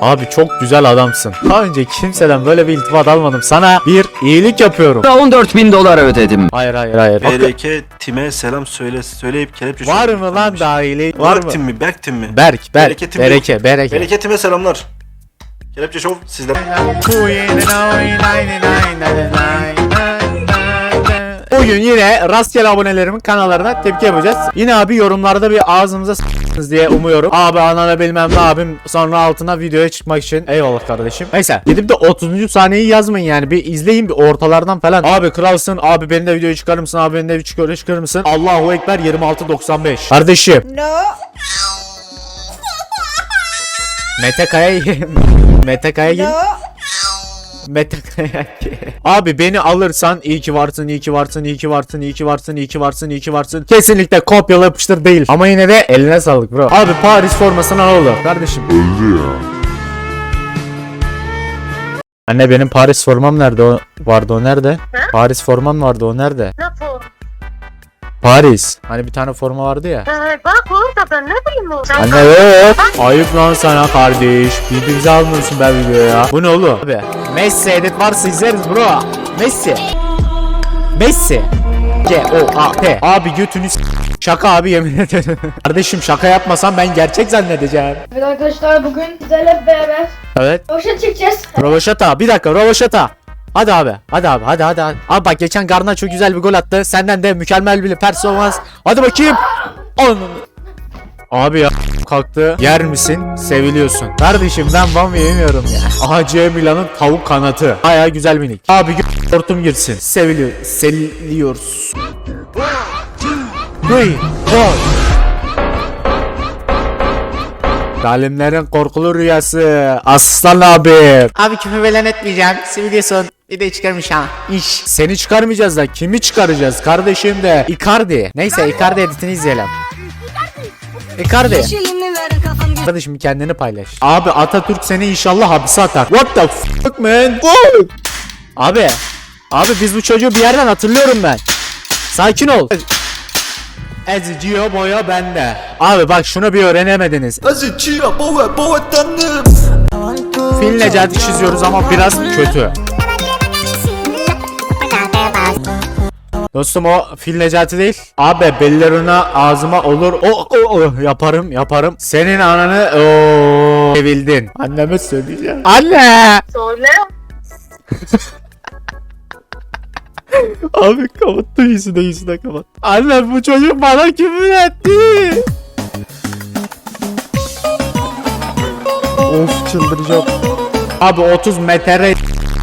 Abi çok güzel adamsın. Daha önce kimseden böyle bir iltifat almadım. Sana bir iyilik yapıyorum. 14 bin dolar ödedim. Hayır hayır hayır. BRK time selam söyle söyleyip kelepçe Var mı lan daha iyiliği? Var Berk mı? tim mi? Berk tim mi? Berk, Berk, Bereketim Bereke, Bereke. BRK time selamlar. Kelepçe şov sizden. Bugün yine rastgele abonelerimin kanallarına tepki yapacağız. Yine abi yorumlarda bir ağzımıza s**tınız diye umuyorum. Abi anana bilmem ne abim sonra altına videoya çıkmak için. Eyvallah kardeşim. Neyse gidip de 30. saniyeyi yazmayın yani. Bir izleyin bir ortalardan falan. Abi kralsın. Abi beni de videoya çıkarır mısın? Abi beni de çıkarır, çıkarır mısın? Allahu Ekber 26.95. Kardeşim. No. Mete Kaya Mete Kaya. No. Abi beni alırsan iyi ki varsın, iyi ki varsın, iyi ki varsın, iyi ki varsın, iyi ki varsın, iyi ki varsın. Kesinlikle kopyala yapıştır değil. Ama yine de eline sağlık bro. Abi Paris formasına ne olur? Kardeşim. Anne benim Paris formam nerede o vardı o nerede? Paris formam vardı o nerede? Paris. Hani bir tane forma vardı ya. Ee, bak orada ben ne bileyim o. Anne yok. Ayıp lan sana kardeş. Birbirimize almıyorsun ben videoya. Bu ne oğlum? Abi. Messi edit varsa izleriz bro. Messi. Messi. G O A T. Abi götünü Şaka abi yemin ederim. Kardeşim şaka yapmasam ben gerçek zannedeceğim. Evet arkadaşlar bugün sizlerle hep beraber Evet. Roşa çekeceğiz. Rovaşata. Bir dakika Rovaşata. Hadi abi. Hadi abi. Hadi hadi. hadi. Abi bak geçen Garnaço güzel bir gol attı. Senden de mükemmel bir performans. Hadi bakayım. Abi ya kalktı. Yer misin? Seviliyorsun. Kardeşim ben bam yemiyorum ya. AC Milan'ın tavuk kanatı. Baya güzel minik. Abi gö- hortum girsin. Seviliyor. Seviliyoruz. Duy. Gol. Zalimlerin korkulu rüyası. Aslan abi. Abi küfür velen etmeyeceğim. Seviliyorsun. Bir de çıkarmış ha. İş. Seni çıkarmayacağız da kimi çıkaracağız kardeşim de. Icardi. Neyse Icardi editini izleyelim. Icardi. Kardeşim kendini paylaş. Abi Atatürk seni inşallah hapse atar. What the fuck man? Fuck. Abi. Abi biz bu çocuğu bir yerden hatırlıyorum ben. Sakin ol. Eziciyor boya bende. Abi bak şunu bir öğrenemediniz. Fil Necati çiziyoruz ama biraz kötü. Dostum o Fil Necati değil. Abi bellerina ağzıma olur. O, o, o yaparım yaparım. Senin ananı o sevildin. Anneme söyleyeceğim. Anne. söyle. Abi kapattı yüzüne yüzüne kapat. Anne bu çocuk bana küfür etti. of çıldıracağım. Abi 30 metre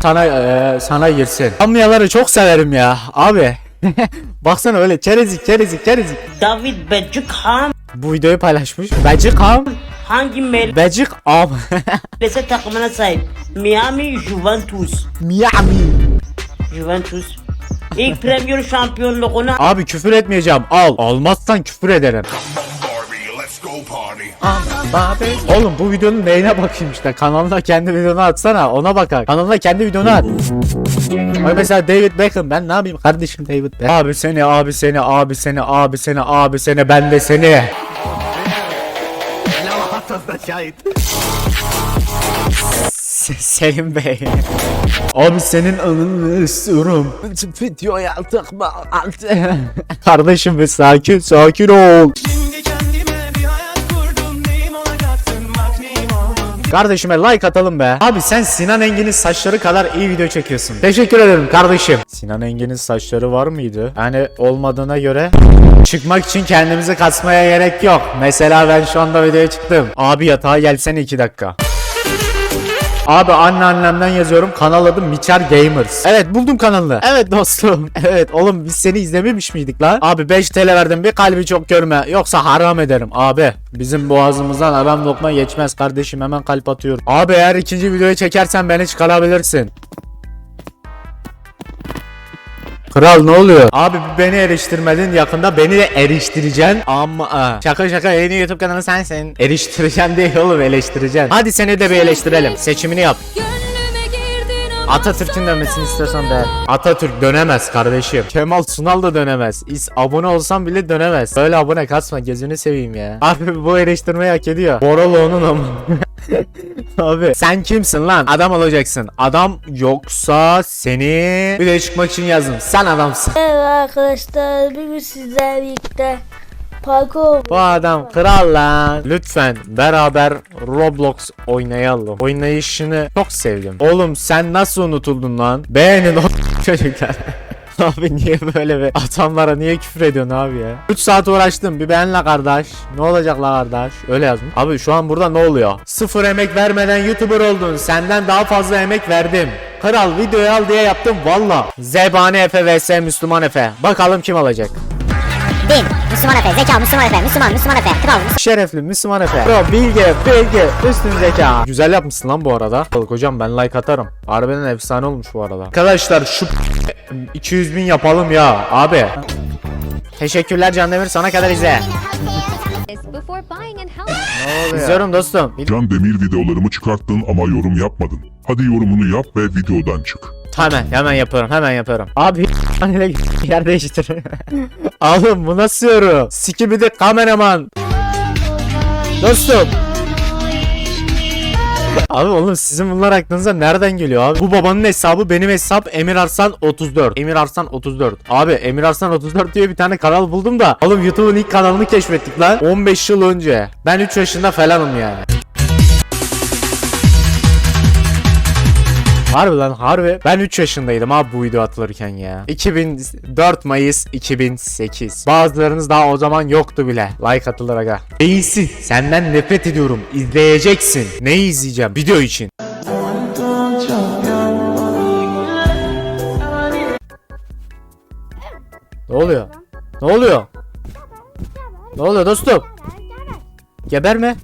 sana e, sana girsin. Amyaları çok severim ya abi. Baksana öyle çerezik çerezik çerezik. David Beckham Bu videoyu paylaşmış. Becik am. hangi Becik am. MLS takımına sahip? Miami Juventus. Miami. Juventus. İlk Premier şampiyonluğunu Abi küfür etmeyeceğim. Al. Almazsan küfür ederim. Oğlum bu videonun neyine bakayım işte. Kanalına kendi videonu atsana. Ona bakar. Kanalına kendi videonu at. Ay mesela David Beckham ben ne yapayım kardeşim David Beckham. Abi seni abi seni abi seni abi seni abi seni ben de seni. Se- Selim Bey. Abi senin anını istiyorum. Videoya altı. Kardeşim bir sakin sakin ol. Kardeşime like atalım be. Abi sen Sinan Engin'in saçları kadar iyi video çekiyorsun. Teşekkür ederim kardeşim. Sinan Engin'in saçları var mıydı? Yani olmadığına göre çıkmak için kendimizi kasmaya gerek yok. Mesela ben şu anda videoya çıktım. Abi yatağa gelsene 2 dakika. Abi anneannemden yazıyorum. Kanal adı Miçer Gamers. Evet buldum kanalını. Evet dostum. Evet oğlum biz seni izlememiş miydik lan? Abi 5 TL verdim bir kalbi çok görme. Yoksa haram ederim. Abi bizim boğazımızdan haram lokma geçmez kardeşim. Hemen kalp atıyorum. Abi eğer ikinci videoyu çekersen beni çıkarabilirsin. Kral ne oluyor? Abi beni eriştirmedin yakında beni de eriştireceksin ama aa. şaka şaka yeni YouTube kanalı sensin. Eriştireceksin değil oğlum eleştireceksin. Hadi seni de bir eleştirelim. Seçimini yap. Girdin Atatürk'ün dönmesini istiyorsan de. Atatürk dönemez kardeşim. Kemal Sunal da dönemez. İs abone olsam bile dönemez. Böyle abone kasma gözünü seveyim ya. Abi bu eleştirmeyi hak ediyor. Boraloğlu'nun ama. Abi sen kimsin lan? Adam olacaksın. Adam yoksa seni bir de çıkmak için yazdım. Sen adamsın. Merhaba arkadaşlar. Bugün sizlerle birlikte parkur Bu adam kral lan. Lütfen beraber Roblox oynayalım. Oynayışını çok sevdim. Oğlum sen nasıl unutuldun lan? Beğenin o çocuklar. Abi niye böyle be? Adamlara niye küfür ediyorsun abi ya? 3 saat uğraştım bir beğenle kardeş. Ne olacak la kardeş? Öyle yazmış. Abi şu an burada ne oluyor? Sıfır emek vermeden YouTuber oldun. Senden daha fazla emek verdim. Kral videoyu al diye yaptım valla. Zebani Efe vs Müslüman Efe. Bakalım kim alacak? Din, Müslüman Efe, zeka, Müslüman Efe, Müslüman, Müslüman Efe, kral, Şerefli Müslüman Efe. Bro bilge, bilge, üstün zeka. Güzel yapmışsın lan bu arada. Balık hocam ben like atarım. Harbiden efsane olmuş bu arada. Arkadaşlar şu 200 bin yapalım ya abi. Teşekkürler Can Demir sana kadar izle. İzliyorum dostum. Can Demir videolarımı çıkarttın ama yorum yapmadın. Hadi yorumunu yap ve videodan çık. Hemen hemen yapıyorum hemen yapıyorum. Abi ile yer değiştir. Oğlum bu nasıl yorum? Sikibidi kameraman. Dostum. Abi oğlum sizin bunlar aklınıza nereden geliyor abi? Bu babanın hesabı benim hesap Emir Arslan 34. Emir Arslan 34. Abi Emir Arslan 34 diye bir tane kanal buldum da. Oğlum YouTube'un ilk kanalını keşfettik lan. 15 yıl önce. Ben 3 yaşında falanım yani. Harbi lan harbi. Ben 3 yaşındaydım abi bu video atılırken ya. 2004 Mayıs 2008. Bazılarınız daha o zaman yoktu bile. Like atılır aga. Değilsin. Senden nefret ediyorum. İzleyeceksin. Neyi izleyeceğim? Video için. Ne oluyor? Ne oluyor? Ne oluyor dostum? Geberme.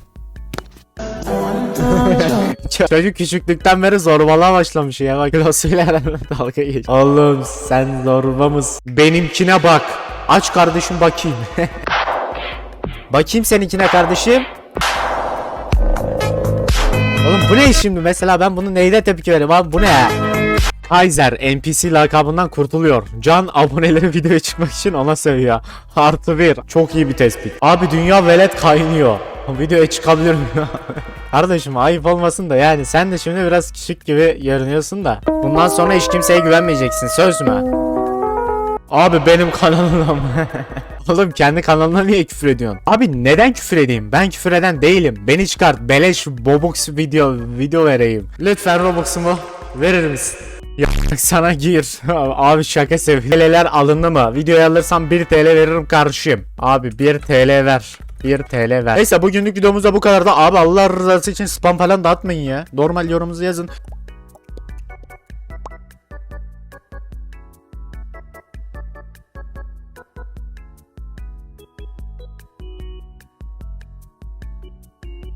Çocuk küçüklükten beri zorbalığa başlamış ya bak kilosuyla dalga geç. Oğlum sen zorba mısın? Benimkine bak. Aç kardeşim bakayım. bakayım seninkine kardeşim. Oğlum bu ne şimdi mesela ben bunu neyde tepki vereyim abi bu ne ya? Kaiser NPC lakabından kurtuluyor. Can aboneleri videoya çıkmak için ona sövüyor. Artı bir. Çok iyi bir tespit. Abi dünya velet kaynıyor. Videoya çıkabilir miyim? Kardeşim ayıp olmasın da yani sen de şimdi biraz küçük gibi görünüyorsun da. Bundan sonra hiç kimseye güvenmeyeceksin söz mü? Abi benim kanalım. Oğlum kendi kanalına niye küfür ediyorsun? Abi neden küfür edeyim? Ben küfür eden değilim. Beni çıkart. Beleş Bobux video video vereyim. Lütfen Robux'umu verir misin? Ya sana gir. Abi şaka seviyeler alındı mı? Videoyu alırsam 1 TL veririm kardeşim. Abi 1 TL ver. 1 TL ver. Neyse bugünlük videomuz da bu kadar da abi Allah rızası için spam falan dağıtmayın ya. Normal yorumunuzu yazın.